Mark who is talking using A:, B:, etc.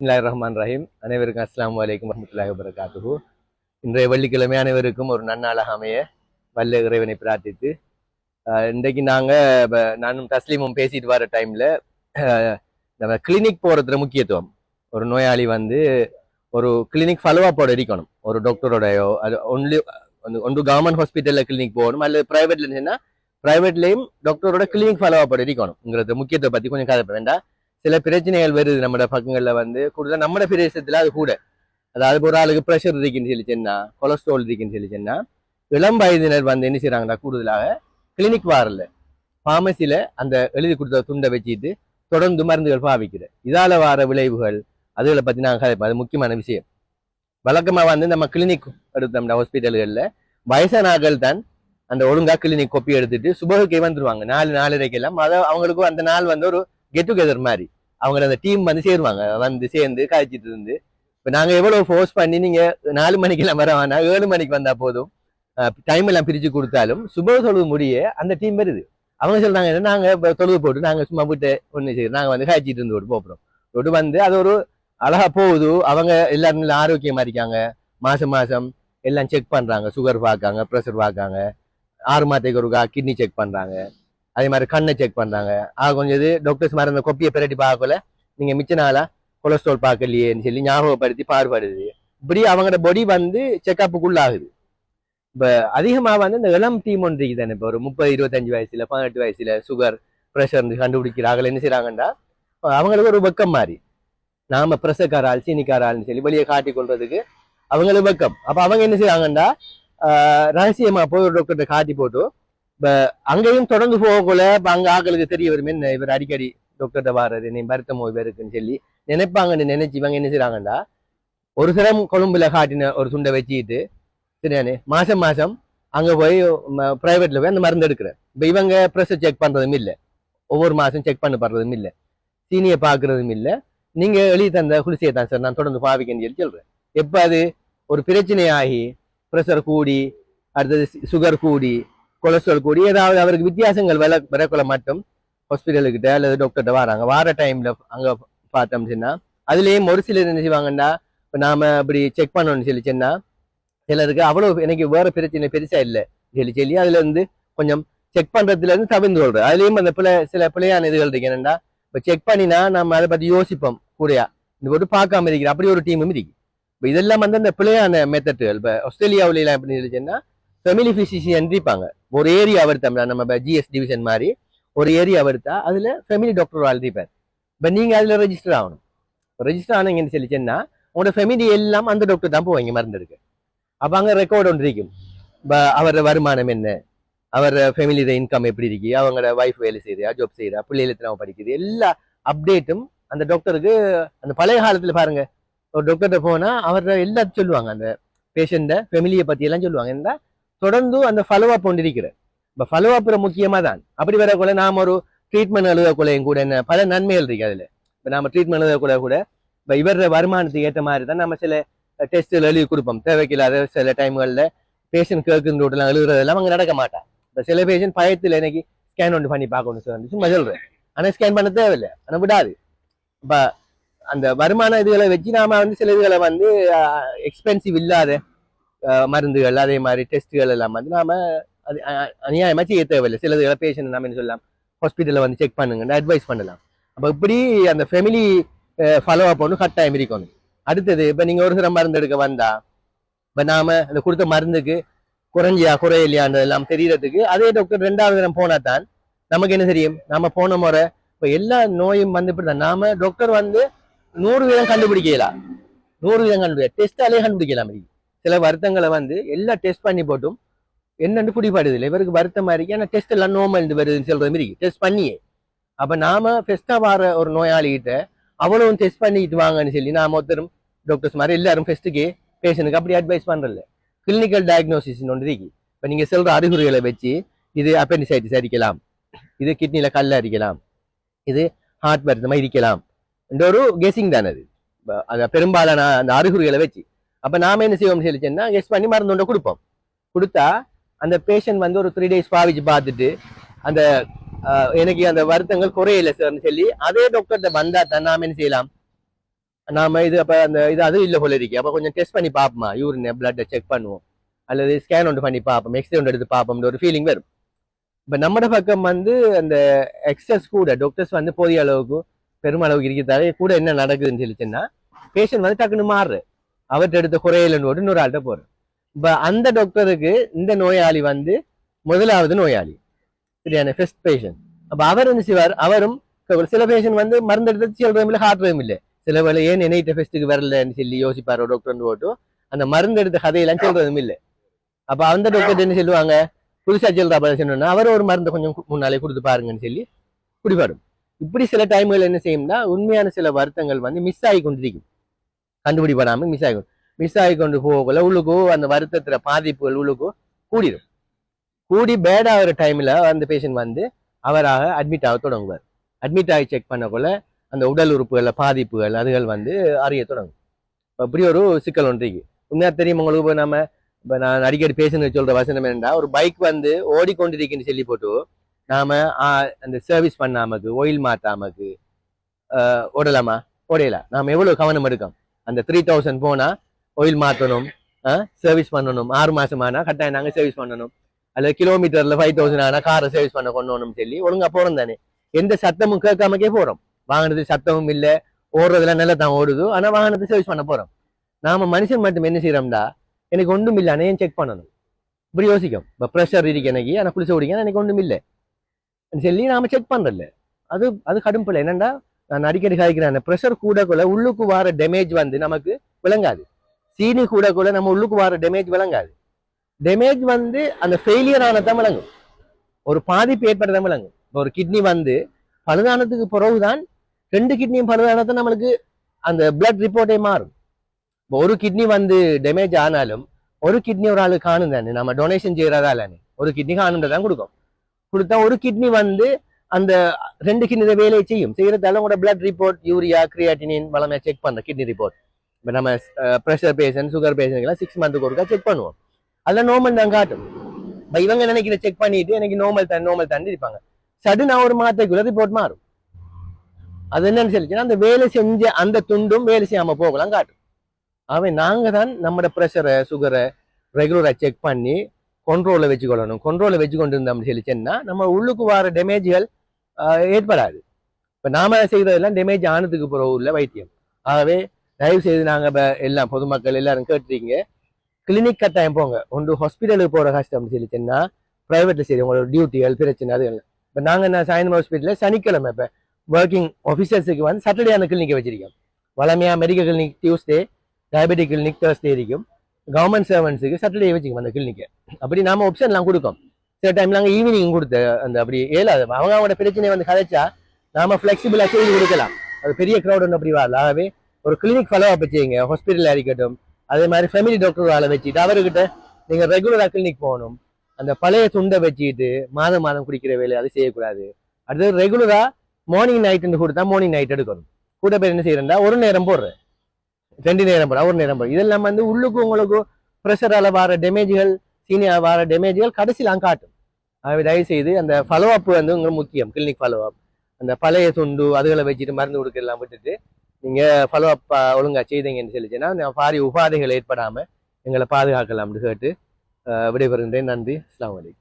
A: இல்லாய் ரஹ்மான் ரஹீம் அனைவருக்கும் அஸ்லாம் அலைக்கும் வரமத்துல்லாஹி வரகாத்துகு இன்றைய வெள்ளிக்கிழமை அனைவருக்கும் ஒரு நன்னாளாக அமைய வல்ல இறைவனை பிரார்த்தித்து இன்றைக்கு நாங்கள் நானும் தஸ்லீமும் பேசிட்டு வர டைமில் நம்ம கிளினிக் போகிறதுல முக்கியத்துவம். ஒரு நோயாளி வந்து ஒரு கிளினிக் ஃபாலோஅப்போட இருக்கணும் ஒரு டாக்டரோடையோ அது ஒன்லி ஒன்று கவர்மெண்ட் ஹாஸ்பிட்டலில் கிளினிக் போகணும். அல்லது ப்ரைவேட்ல இருந்துச்சுன்னா ப்ரைவேட்லேயும் டாக்டரோட கிளினிக் ஃபாலோஅப்போட இருக்கணும்ங்கிறது முக்கியத்துவத்தை பற்றி கொஞ்சம் கதை வேண்டாம் சில பிரச்சனைகள் வருது நம்மட பக்கங்கள்ல வந்து. கூடுதல் நம்ம பிரதேசத்துல அது கூட. அதாவது ஒரு ஆளுக்கு ப்ரெஷர் இருக்குன்னு சொல்லி சொன்னா கொலஸ்ட்ரால் இருக்குன்னு சொல்லி சொன்னா இளம் வயதினர் வந்து என்ன செய்றாங்கன்னா கூடுதலாக கிளினிக் வாரல. ஃபார்மசியில் அந்த எழுதி கொடுத்த துண்டை வச்சுட்டு தொடர்ந்து மருந்துகள் பாவிக்கிற இதால வர விளைவுகள் அதுகளை பற்றி நாங்கள் கதைப்போம். அது முக்கியமான விஷயம். வழக்கமா வந்து நம்ம கிளினிக் எடுத்தோம்னா ஹாஸ்பிட்டல்கள்ல வயசானாக்கள் தான் அந்த ஒழுங்கா கிளினிக் கொப்பி எடுத்துட்டு சுபகுக்கே வந்துருவாங்க. நாலு நாலரைக்கெல்லாம். அதை அவங்களுக்கும் அந்த நாள் வந்து ஒரு கெட் டுகெதர் மாதிரி. அவங்க அந்த டீம் வந்து சேருவாங்க. வந்து சேர்ந்து காய்ச்சிட்டு இருந்து. இப்போ நாங்கள் எவ்வளோ ஃபோர்ஸ் பண்ணி நீங்கள் நாலு மணிக்கெல்லாம் வர வேணா ஏழு மணிக்கு வந்தால் போதும். டைம் எல்லாம் பிரித்து கொடுத்தாலும் சுப தொழுது முடிய அந்த டீம் வருது. அவங்க சொல்கிறாங்க என்ன நாங்கள் இப்போ தொழுது போட்டு நாங்கள் சும்மா விட்டு ஒன்று செய்யறோம். நாங்கள் வந்து காய்ச்சிட்டு இருந்து போட்டு போகிறோம் விட்டு வந்து அது ஒரு அழகா போகுது. அவங்க எல்லாரும் நல்லா ஆரோக்கியமாக இருக்காங்க. மாதம் மாதம் எல்லாம் செக் பண்ணுறாங்க சுகர் பார்க்காங்க ப்ரெஷர் பார்க்காங்க. ஆறு மாதத்துக்கு ஒருக்கா கிட்னி செக் பண்ணுறாங்க அதே மாதிரி கண்ணை செக் பண்ணுறாங்க ஆக கொஞ்சம் இது டாக்டர்ஸ் மாதிரி அந்த கொப்பியை பிரட்டி பார்க்கல. நீங்க மிச்ச நாளா கொலஸ்ட்ரால் பார்க்கலையேன்னு சொல்லி ஞாபகப்படுத்தி பாடுபடுது இப்படி அவங்களோட பொடி வந்து செக்கப்புக்குள்ள ஆகுது இப்ப அதிகமா வந்து இந்த இளம் டீம் ஒன்று தானே இப்போ ஒரு முப்பது இருபத்தஞ்சு வயசுல பதினெட்டு வயசுல சுகர் ப்ரெஷர் கண்டுபிடிக்கிறார்கள். என்ன செய்றாங்கன்னா அவங்களுக்கு ஒரு வெக்கம் மாதிரி. நாம பிரசக்காரால் சீனிக்காரால்னு சொல்லி வெளியே காட்டி கொள்றதுக்கு அவங்களுக்கு வெக்கம். அப்ப அவங்க என்ன செய்றாங்கன்னா ஆஹ் போய் ஒரு டாக்டர்கிட்ட காட்டி போட்டு இப்ப அங்கேயும் தொடர்ந்து போகக்குள்ள இப்ப அங்க ஆக்களுக்கு தெரிய வரும் என்ன? இவர் அடிக்கடி டாக்டர்கிட்ட வாரது நீ வருத்தமோ இருக்குன்னு சொல்லி. நினைப்பாங்கன்னு நினைச்சு இவங்க என்ன செய்கிறாங்கண்டா ஒரு சிரம் கொழும்புல காட்டின ஒரு சுண்டை வச்சுக்கிட்டு சரியானே மாசம் மாசம் அங்க போய் பிரைவேட்ல போய் அந்த மருந்து எடுக்கிறேன் இப்போ இவங்க ப்ரெஷர் செக் பண்றதும் இல்லை. ஒவ்வொரு மாசம் செக் பண்ண பண்றதும் இல்லை. சீனியை பாக்குறதும் இல்லை. நீங்க எழுதி தந்த குளிசையை தான் சார் நான் தொடர்ந்து பாவிக்கன்னு சொல்லி சொல்றேன். எப்போ அது ஒரு பிரச்சனையாகி ப்ரெஷர் கூடி அடுத்தது சுகர் கூடி கொலஸ்ட்ரால் கூடி ஏதாவது அவருக்கு வித்தியாசங்கள் வில விரக்குள்ள மட்டும் ஹாஸ்பிட்டலுக்கிட்ட அல்லது டாக்டர்கிட்ட வராங்க. வார டைம்ல அங்க பார்த்தோம் சொன்னா அதுலயும் ஒரு சிலர் என்ன செய்வாங்கன்னா இப்ப நாம இப்படி செக் பண்ணணும்னு சொல்லி சொன்னா சிலருக்கு அவ்வளவு எனக்கு வேற பிரச்சனை பெருசா இல்லை. சொல்லி சொல்லி அதுலேருந்து கொஞ்சம் செக் பண்றதுல இருந்து தவிர்ந்து கொள்றேன் அதுலயும் அந்த பிள்ளை சில பிள்ளையான இதுகள் இருக்கு. என்னென்னா இப்போ செக் பண்ணினா நம்ம அதை பத்தி யோசிப்போம் கூடயா. இந்த போட்டு பார்க்காம இருக்கிற அப்படி ஒரு டீமும் இருக்கு. இப்ப இதெல்லாம் வந்து அந்த பிள்ளையான மெத்தட்டுகள் இப்போ ஆஸ்திரேலியாவிலாம் எல்லாம் எப்படி இருந்துச்சுன்னா ஃபெமிலி பிசிஷியன் இருப்பாங்க ஒரு ஏரியா வருத்தம்னா நம்ம ஜிஎஸ் டிவிஷன் மாதிரி ஒரு ஏரியா வருத்தா அதுல ஃபெமிலி டாக்டர் அழுதிப்பார் இப்போ நீங்க அதுல ரெஜிஸ்டர் ஆகணும். ரெஜிஸ்டர் ஆனீங்கன்னு சொல்லிச்சுன்னா உங்களோட ஃபெமிலி எல்லாம் அந்த டாக்டர் தான் போவாங்க மருந்துருக்கு அப்போ அங்கே ரெக்கார்டு ஒன்று இருக்கும். அவரோட வருமானம் என்ன அவர் ஃபேமிலியோட இன்கம் எப்படி இருக்கு அவங்களோட ஒய்ஃப் வேலை செய்யறா ஜாப் செய்யறா பிள்ளைகள் எத்தனை படிக்குது எல்லா அப்டேட்டும் அந்த டாக்டருக்கு அந்த பழைய காலத்தில் பாருங்க. ஒரு டாக்டர்கிட்ட போனால் அவர் எல்லாத்தையும் சொல்லுவாங்க. அந்த பேஷண்ட்டை ஃபெமிலியை பற்றி எல்லாம் சொல்லுவாங்க. என்ன தொடர்ந்து அந்த ஃபாலோஅப் ஒன்று கொண்டு இருக்கிற இப்ப ஃபாலோ முக்கியமா தான் அப்படி வரக்குள்ள நாம் ஒரு ட்ரீட்மெண்ட் எழுதக்குள்ளையும் கூட என்ன பல நன்மைகள் இருக்கு அதில். இப்போ நம்ம ட்ரீட்மெண்ட் எழுதக்கூட கூட இப்போ இவர வருமானத்துக்கு ஏற்ற மாதிரி தான் நம்ம சில டெஸ்ட்டில் எழுதி கொடுப்போம். தேவைக்கில்லாத சில டைம்களில் பேஷண்ட் கேட்குற ரோட்டெல்லாம் எழுதுறதெல்லாம் அவங்க நடக்க மாட்டான் இப்போ சில பேஷண்ட் பயத்தில் எனக்கு ஸ்கேன் ஒன்று பண்ணி பார்க்கணும் சார் சும்மா சொல்கிறேன் ஆனால் ஸ்கேன் பண்ண தேவையில்லை. ஆனால் விடாது. இப்போ அந்த வருமான இதுகளை வச்சு நாம வந்து சில இதுகளை வந்து எக்ஸ்பென்சிவ் இல்லாத மருந்துகள் அதே மாதிரி டெஸ்ட்டுகள் எல்லாம் வந்து நாம அது அ- அநியாயமா செய்ய தேவையில்லை. சிலது பேஷண்ட் நம்ம என்ன சொல்லலாம் ஹாஸ்பிட்டலில் வந்து செக் பண்ணுங்கன்னு அட்வைஸ் பண்ணலாம். அப்போ இப்படி அந்த ஃபெமிலி ஃபாலோ அப் ஒன்று கட்டாயம் இருக்கணும். அடுத்தது இப்ப நீங்க ஒரு சில மருந்து எடுக்க வந்தா இப்ப நாம அந்த கொடுத்த மருந்துக்கு குறைஞ்சியா குறையிலையான்றதெல்லாம் தெரியறதுக்கு அதே டாக்டர் ரெண்டாவது தினம் போனா தான் நமக்கு என்ன தெரியும்? நாம போன முறை இப்ப எல்லா நோயும் வந்து இப்படி தான் நாம டாக்டர் வந்து நூறு வீதம் கண்டுபிடிக்கலாம் நூறு வீதம் கண்டுபிடிக்க டெஸ்டாலே கண்டுபிடிக்கலாம். இருக்கு. சில வருத்தங்களை வந்து எல்லாம் டெஸ்ட் பண்ணி போட்டும். என்னன்னு பிடிப்படுது இல்லை இவருக்கு வருத்தமா இருக்கு. ஏன்னா டெஸ்ட் எல்லாம் நோமல் வருதுன்னு சொல்கிற மாதிரி டெஸ்ட் பண்ணியே. அப்போ நாம ஃபெஸ்ட்டாக வர ஒரு நோயாளிகிட்ட அவ்வளவும் டெஸ்ட் பண்ணிட்டு வாங்கன்னு சொல்லி நாம ஒருத்தரும் டாக்டர்ஸ் மாதிரி எல்லாரும் ஃபெஸ்ட்டுக்கு பேஷனுக்கு அப்படி அட்வைஸ் பண்ணுறல கிளினிக்கல் டயக்னோசிஸ் ஒன்று இருக்கு. இப்போ நீங்கள் சொல்கிற அறிகுறிகளை வச்சு இது அப்பெண்டிசைட்டிஸ் அரிக்கலாம். இது கிட்னியில் கல் அரிக்கலாம். இது ஹார்ட் வருத்தமாக இருக்கலாம். என்ற ஒரு கெஸிங் தானே அது. அதை பெரும்பாலான அந்த அறிகுறிகளை வச்சு. அப்ப நாம என்ன செய்வோம்னு சொல்லிச்சேன்னா கெஸ் பண்ணி மருந்து ஒன்று கொடுப்போம். கொடுத்தா அந்த பேஷண்ட் வந்து ஒரு த்ரீ டேஸ் பாவிச்சு பார்த்துட்டு அந்த எனக்கு அந்த வருத்தங்கள் குறையல சார்னு சொல்லி அதே டாக்டர்கிட்ட வந்தா தான் நாம என்ன செய்யலாம்? நாம இது அப்ப அந்த இது அது இல்ல போல இருக்கு. அப்ப கொஞ்சம் டெஸ்ட் பண்ணி பார்ப்போமா? யூரின் பிளட்டை செக் பண்ணுவோம். அல்லது ஸ்கேன் ஒன்று பண்ணி பார்ப்போம். எக்ஸ்ரே ஒன்று எடுத்து பார்ப்போம்னு ஒரு ஃபீலிங் வரும். இப்ப நம்மட பக்கம் வந்து அந்த எக்ஸஸ் கூட டாக்டர்ஸ் வந்து போதிய அளவுக்கு பெருமளவுக்கு இருக்கிறதால கூட என்ன நடக்குதுன்னு சொல்லிச்சுன்னா பேஷண்ட் வந்து டக்குன்னு மாறுற அவர்கிட்ட எடுத்த குறையிலன்னு இன்னொரு ஆள்கிட்ட போறேன் இப்போ அந்த டாக்டருக்கு இந்த நோயாளி வந்து முதலாவது நோயாளி. சரியான ஃபெஸ்ட் பேஷண்ட் அப்ப அவர் என்ன செய்வார்? அவரும் சில பேஷண்ட் வந்து மருந்து எடுத்து சொல்றதும் இல்லை டைம் இல்லை சில வேலை ஏன் என்னைட்ட ஃபெஸ்ட்டுக்கு வரலன்னு சொல்லி யோசிப்பாரோ டாக்டர்னு போட்டு அந்த மருந்து எடுத்த கதையெல்லாம் சொல்றதும் இல்லை. அப்ப அந்த டாக்டர் என்ன சொல்லுவாங்க? புதுசா சொல்றா சொன்னா அவர் ஒரு மருந்து கொஞ்சம் முன்னாலே கொடுத்து பாருங்கன்னு சொல்லி குடிபாடும் இப்படி சில டைம்கள் என்ன செய்யும்னா உண்மையான சில வருத்தங்கள் வந்து மிஸ் ஆகி கொண்டிருக்கும். கண்டுபிடிப்படாம மிஸ் ஆகி மிஸ் ஆகி கொண்டு போகல உள்ளுக்கோ அந்த வருத்தத்துல பாதிப்புகள் உள்ளுக்கோ கூடிடும் கூடி பேட் ஆகிற டைம்ல அந்த பேஷண்ட் வந்து அவராக அட்மிட் ஆக தொடங்குவார். அட்மிட் ஆகி செக் பண்ணக்குள்ள அந்த உடல் உறுப்புகள் பாதிப்புகள் அதுகள் வந்து அறிய தொடங்கும். இப்போ இப்படி ஒரு சிக்கல் ஒன்றைக்கு உண்மையாக தெரியும் உங்களுக்கு இப்போ நம்ம இப்போ நான் அடிக்கடி பேசுன்னு சொல்கிற வசனம் என்னென்னா ஒரு பைக் வந்து ஓடிக்கொண்டிருக்குன்னு சொல்லி போட்டு நாம ஆ, அந்த சர்வீஸ் பண்ணாமக்கு ஒயில் மாத்தாமக்கு ஓடலாமா? ஓடையலாம் நாம் எவ்வளோ கவனம் எடுக்கோம் அந்த த்ரீ தௌசண்ட் போனா ஒயில் மாத்தணும் சர்வீஸ் பண்ணணும். ஆறு மாதம் ஆனால் கட்டாயம் நாங்கள் சர்வீஸ் பண்ணணும். அல்லது கிலோமீட்டர்ல ஃபைவ் தௌசண்ட் ஆனா காரை சர்வீஸ் பண்ண கொண்டு சொல்லி ஒழுங்கா போறோம் தானே. எந்த சத்தமும் கேட்காமக்கே போறோம். வாகனத்துக்கு சத்தமும் இல்ல ஓடுறதுல நல்லா தான் ஓடுது ஆனா வாகனத்தை சர்வீஸ் பண்ண போறோம். நாம மனுஷன் மட்டும் என்ன செய்யறோம்டா எனக்கு ஒன்றும் இல்லை ஆனால் ஏன் செக் பண்ணணும்? இப்படி யோசிக்கும். இப்போ ப்ரெஷர் இருக்கு எனக்கு ஆனால் குளிச்சு ஓடிக்க எனக்கு ஒன்றும் இல்லை. சொல்லி நாம செக் பண்ணுறல அது அது கடும்பில்லை என்னண்டா? நான் அடிக்கடி காய்க்கிறேன் அந்த ப்ரெஷர் கூட கூட உள்ளுக்கு வர டேமேஜ் வந்து நமக்கு விளங்காது. சீனி கூட கூட நம்ம உள்ளுக்கு வர டேமேஜ் விளங்காது. டேமேஜ் வந்து அந்த ஃபெயிலியர் ஆனதான் விளங்கும். ஒரு பாதிப்பு ஏற்பட்டதான் விளங்கும். இப்போ ஒரு கிட்னி வந்து பழுதானதுக்கு பிறகுதான் ரெண்டு கிட்னியும் பழுதானதான் நம்மளுக்கு அந்த பிளட் ரிப்போர்ட்டே மாறும். இப்போ ஒரு கிட்னி வந்து டேமேஜ் ஆனாலும் ஒரு கிட்னி ஒரு ஆளு காணும் தானே. நம்ம டொனேஷன் செய்யறதாலே ஒரு கிட்னி காணுன்றதான் கொடுக்கும். கொடுத்தா ஒரு கிட்னி வந்து அந்த ரெண்டு கிட்னி வேலையை செய்யும். செய்யறதால உங்களோட பிளட் ரிப்போர்ட் யூரியா கிரியாட்டினின் வளமையா செக் பண்ற கிட்னி ரிப்போர்ட் இப்போ நம்ம ப்ரெஷர் பேஷண்ட் சுகர் பேஷண்ட்லாம் சிக்ஸ் மந்த்துக்கு ஒருக்கா செக் பண்ணுவோம். அதெல்லாம் நார்மல் தான் காட்டும். இப்போ இவங்க நினைக்கிற செக் பண்ணிட்டு எனக்கு நார்மல் தான் நார்மல் தான் இருப்பாங்க. சடுனா ஒரு மாதத்துக்குள்ள ரிப்போர்ட் மாறும். அது என்னன்னு சொல்லிச்சுன்னா அந்த வேலை செஞ்ச அந்த துண்டும் வேலை செய்யாம போகலாம் காட்டும். அவன் நாங்க தான் நம்மட ப்ரெஷரை சுகரை ரெகுலராக செக் பண்ணி கொண்ட்ரோல்ல வச்சுக்கொள்ளணும். கண்ட்ரோலில் வச்சு கொண்டு இருந்தோம்னு சொல்லிச்சேன்னா நம்ம உள்ளுக்கு வர டேமேஜ்கள் ஏற்படாது. இப்போ நாம செய்ததெல்லாம் டேமேஜ் ஆனதுக்கு பிறகு உள்ள வைத்தியம். ஆகவே தயவு செய்து நாங்க இப்போ எல்லாம் பொதுமக்கள் எல்லாரும் கேட்டுறீங்க கிளினிக் கட்டாயம் போங்க. ஒன்று ஹாஸ்பிட்டலுக்கு போகிற கஷ்டம் சொல்லிச்சுன்னா ப்ரைவேட்டில் சரி உங்களோட டியூட்டிகள் பிரச்சனை அது எல்லாம். இப்போ நாங்கள் என்ன சாயந்தரம் ஹாஸ்பிட்டலில் சனிக்கிழமை இப்போ ஒர்க்கிங் ஆஃபீஸர்ஸுக்கு வந்து சாட்டர்டே அந்த கிளினிக்கை வச்சிருக்கோம். வளமையாக medical clinic Tuesday diabetic clinic Thursday இருக்கும். கவர்மெண்ட் சர்வன்ஸுக்கு சாட்டர்டே வச்சுக்கோம் அந்த கிளினிக்கை அப்படி நாம ஆப்ஷன்லாம் கொடுக்கோம். சில டைம் நாங்கள் ஈவினிங் கொடுத்த அந்த அப்படி ஏழாது. அவங்க அவங்களோட பிரச்சனையை வந்து கதைச்சா நாம ஃபிளெக்சிபிளா செய்து கொடுக்கலாம். அது பெரிய க்ரௌட் ஒன்று அப்படி வரல. ஆகவே ஒரு கிளினிக் ஃபாலோ அப் வச்சுங்க ஹாஸ்பிட்டல் இருக்கட்டும். அதே மாதிரி ஃபேமிலி டாக்டர் ஆளை வச்சுட்டு அவர்கிட்ட நீங்க ரெகுலரா கிளினிக் போகணும். அந்த பழைய துண்டை வச்சுக்கிட்டு மாதம் மாதம் குடிக்கிற வேலை அது செய்யக்கூடாது. அடுத்தது ரெகுலராக மார்னிங் நைட்டுன்னு கொடுத்தா மார்னிங் நைட் எடுக்கணும். கூட பேர் என்ன செய்யறா ஒரு நேரம் போடுறேன் ரெண்டு நேரம் போடுற. ஒரு நேரம் போடுற. இதெல்லாம் வந்து உள்ளுக்கு உங்களுக்கு ப்ரெஷர் வர டேமேஜ்கள் சீனியர் வர டேமேஜ்கள் கடைசியில் காட்டும். ஆகவே தயவு செய்து அந்த ஃபாலோ அப் வந்து உங்களுக்கு முக்கியம் கிளினிக் ஃபாலோ அப் அந்த பழைய துண்டு அதுகளை வச்சுட்டு மருந்து கொடுக்கலாம் விட்டுட்டு நீங்கள் ஃபாலோ அப் ஒழுங்கா செய்தீங்கன்னு சொல்லிச்சுன்னா நான் பாரி உபாதைகள் ஏற்படாமல் எங்களை பாதுகாக்கலாம் அப்படி கேட்டு விடைபெறுகின்றேன். நன்றி. அஸ்லாம் அலைக்கும்.